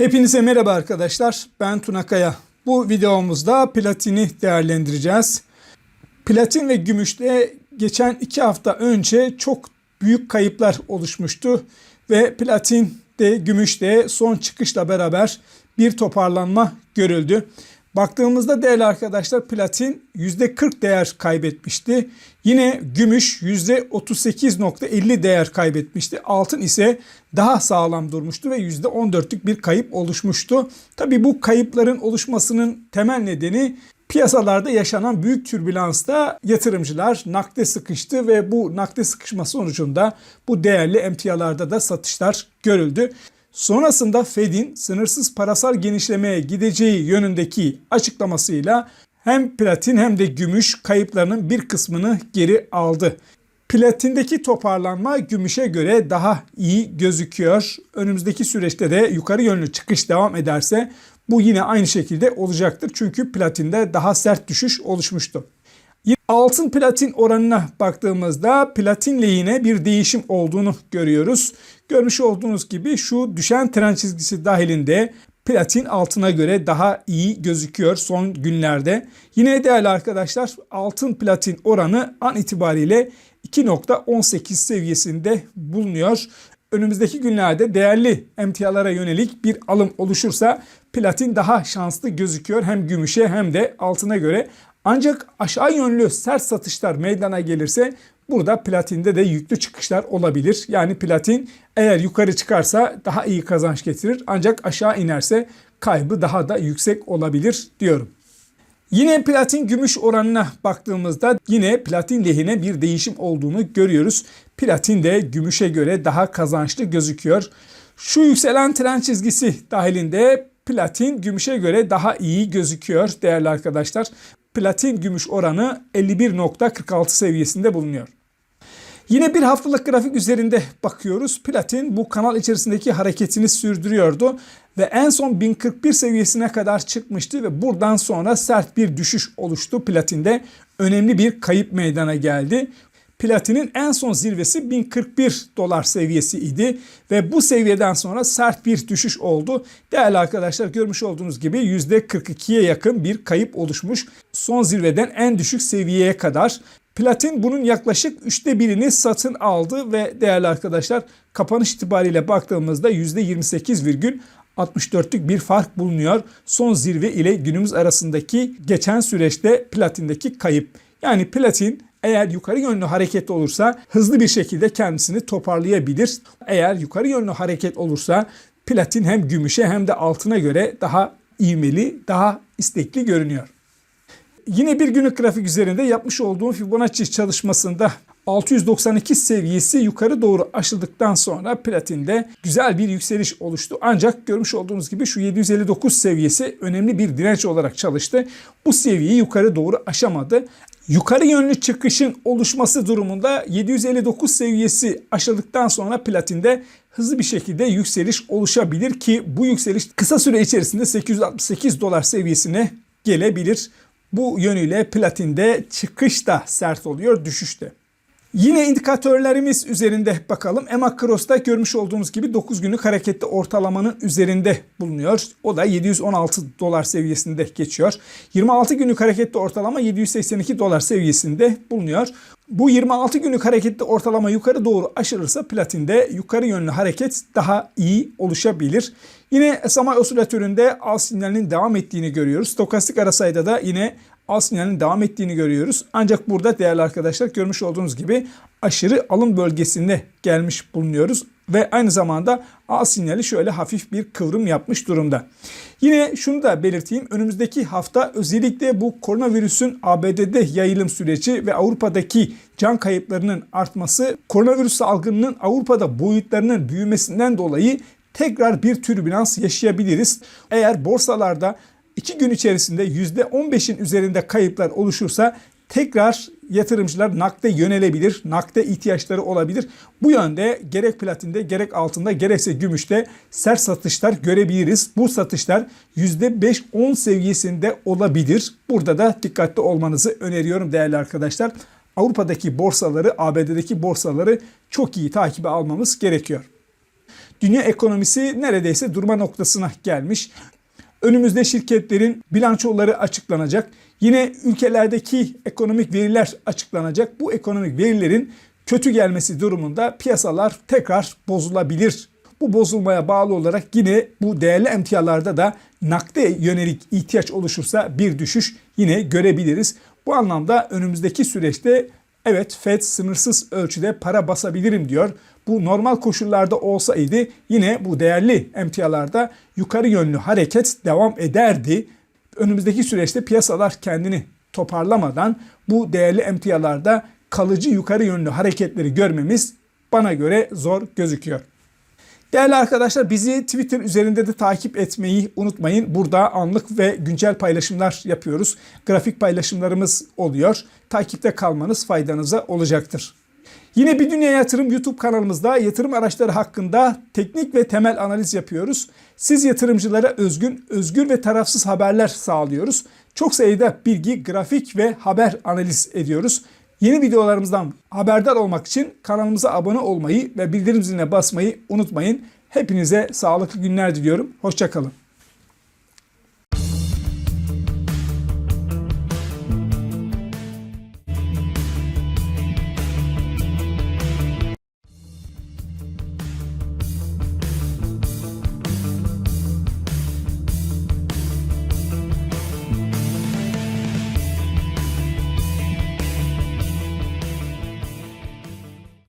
Hepinize merhaba arkadaşlar. Ben Tuna Kaya. Bu videomuzda platini değerlendireceğiz. Platin ve gümüşte geçen iki hafta önce çok büyük kayıplar oluşmuştu. Ve platin de gümüşte son çıkışla beraber bir toparlanma görüldü. Baktığımızda değerli arkadaşlar platin %40 değer kaybetmişti. Yine gümüş %38.50 değer kaybetmişti. Altın ise daha sağlam durmuştu ve %14'lük bir kayıp oluşmuştu. Tabi bu kayıpların oluşmasının temel nedeni piyasalarda yaşanan büyük türbülansta yatırımcılar nakde sıkıştı ve bu nakde sıkışma sonucunda bu değerli emtialarda da satışlar görüldü. Sonrasında Fed'in sınırsız parasal genişlemeye gideceği yönündeki açıklamasıyla hem platin hem de gümüş kayıplarının bir kısmını geri aldı. Platindeki toparlanma gümüşe göre daha iyi gözüküyor. Önümüzdeki süreçte de yukarı yönlü çıkış devam ederse bu yine aynı şekilde olacaktır. Çünkü platinde daha sert düşüş oluşmuştu. Altın platin oranına baktığımızda platin lehine bir değişim olduğunu görüyoruz. Görmüş olduğunuz gibi şu düşen trend çizgisi dahilinde platin altına göre daha iyi gözüküyor son günlerde. Yine değerli arkadaşlar altın platin oranı an itibariyle 2.18 seviyesinde bulunuyor. Önümüzdeki günlerde değerli emtialara yönelik bir alım oluşursa platin daha şanslı gözüküyor hem gümüşe hem de altına göre. Ancak aşağı yönlü sert satışlar meydana gelirse burada platinde de yüklü çıkışlar olabilir. Yani platin eğer yukarı çıkarsa daha iyi kazanç getirir ancak aşağı inerse kaybı daha da yüksek olabilir diyorum. Yine platin gümüş oranına baktığımızda yine platin lehine bir değişim olduğunu görüyoruz. Platin de gümüşe göre daha kazançlı gözüküyor. Şu yükselen trend çizgisi dahilinde platin gümüşe göre daha iyi gözüküyor değerli arkadaşlar. Platin gümüş oranı 51.46 seviyesinde bulunuyor. Yine bir haftalık grafik üzerinde bakıyoruz. Platin bu kanal içerisindeki hareketini sürdürüyordu ve en son 1041 seviyesine kadar çıkmıştı ve buradan sonra sert bir düşüş oluştu platinde. Önemli bir kayıp meydana geldi. Platinin en son zirvesi 1041 dolar seviyesi idi ve bu seviyeden sonra sert bir düşüş oldu. Değerli arkadaşlar görmüş olduğunuz gibi %42'ye yakın bir kayıp oluşmuş. Son zirveden en düşük seviyeye kadar Platin bunun yaklaşık üçte birini satın aldı ve değerli arkadaşlar kapanış itibariyle baktığımızda %28,64'lük bir fark bulunuyor. Son zirve ile günümüz arasındaki geçen süreçte platindeki kayıp. Yani platin eğer yukarı yönlü hareket olursa hızlı bir şekilde kendisini toparlayabilir. Eğer yukarı yönlü hareket olursa platin hem gümüşe hem de altına göre daha ivmeli, daha istekli görünüyor. Yine bir günlük grafik üzerinde yapmış olduğum Fibonacci çalışmasında 692 seviyesi yukarı doğru aşıldıktan sonra platinde güzel bir yükseliş oluştu. Ancak görmüş olduğunuz gibi şu 759 seviyesi önemli bir direnç olarak çalıştı. Bu seviyeyi yukarı doğru aşamadı. Yukarı yönlü çıkışın oluşması durumunda 759 seviyesi aşıldıktan sonra platinde hızlı bir şekilde yükseliş oluşabilir ki bu yükseliş kısa süre içerisinde 868 dolar seviyesine gelebilir. Bu yönüyle platinde çıkış da sert oluyor, düşüşte. Yine indikatörlerimiz üzerinde bakalım. EMA Cross'ta görmüş olduğunuz gibi 9 günlük hareketli ortalamanın üzerinde bulunuyor. O da 716 dolar seviyesinde geçiyor. 26 günlük hareketli ortalama 782 dolar seviyesinde bulunuyor. Bu 26 günlük hareketli ortalama yukarı doğru aşırırsa platinde yukarı yönlü hareket daha iyi oluşabilir. Yine SMA osilatöründe al sinyalinin devam ettiğini görüyoruz. Stokastik arasayda da yine al sinyalinin devam ettiğini görüyoruz. Ancak burada değerli arkadaşlar görmüş olduğunuz gibi aşırı alım bölgesine gelmiş bulunuyoruz. Ve aynı zamanda al sinyali şöyle hafif bir kıvrım yapmış durumda. Yine şunu da belirteyim. Önümüzdeki hafta özellikle bu koronavirüsün ABD'de yayılım süreci ve Avrupa'daki can kayıplarının artması koronavirüs salgınının Avrupa'da boyutlarının büyümesinden dolayı tekrar bir türbülans yaşayabiliriz. Eğer borsalarda 2 gün içerisinde %15'in üzerinde kayıplar oluşursa tekrar yatırımcılar nakde yönelebilir, nakde ihtiyaçları olabilir. Bu yönde gerek platinde gerek altında gerekse gümüşte sert satışlar görebiliriz. Bu satışlar %5-10 seviyesinde olabilir. Burada da dikkatli olmanızı öneriyorum değerli arkadaşlar. Avrupa'daki borsaları, ABD'deki borsaları çok iyi takibe almamız gerekiyor. Dünya ekonomisi neredeyse durma noktasına gelmiş. Önümüzde şirketlerin bilançoları açıklanacak. Yine ülkelerdeki ekonomik veriler açıklanacak. Bu ekonomik verilerin kötü gelmesi durumunda piyasalar tekrar bozulabilir. Bu bozulmaya bağlı olarak yine bu değerli emtialarda da nakde yönelik ihtiyaç oluşursa bir düşüş yine görebiliriz. Bu anlamda önümüzdeki süreçte evet Fed sınırsız ölçüde para basabilirim diyor. Bu normal koşullarda olsaydı yine bu değerli emtialarda yukarı yönlü hareket devam ederdi. Önümüzdeki süreçte piyasalar kendini toparlamadan bu değerli emtialarda kalıcı yukarı yönlü hareketleri görmemiz bana göre zor gözüküyor. Değerli arkadaşlar bizi Twitter üzerinde de takip etmeyi unutmayın. Burada anlık ve güncel paylaşımlar yapıyoruz. Grafik paylaşımlarımız oluyor. Takipte kalmanız faydanıza olacaktır. Yine bir Dünya Yatırım YouTube kanalımızda yatırım araçları hakkında teknik ve temel analiz yapıyoruz. Siz yatırımcılara özgün, özgür ve tarafsız haberler sağlıyoruz. Çok sayıda bilgi, grafik ve haber analiz ediyoruz. Yeni videolarımızdan haberdar olmak için kanalımıza abone olmayı ve bildirim ziline basmayı unutmayın. Hepinize sağlıklı günler diliyorum. Hoşçakalın.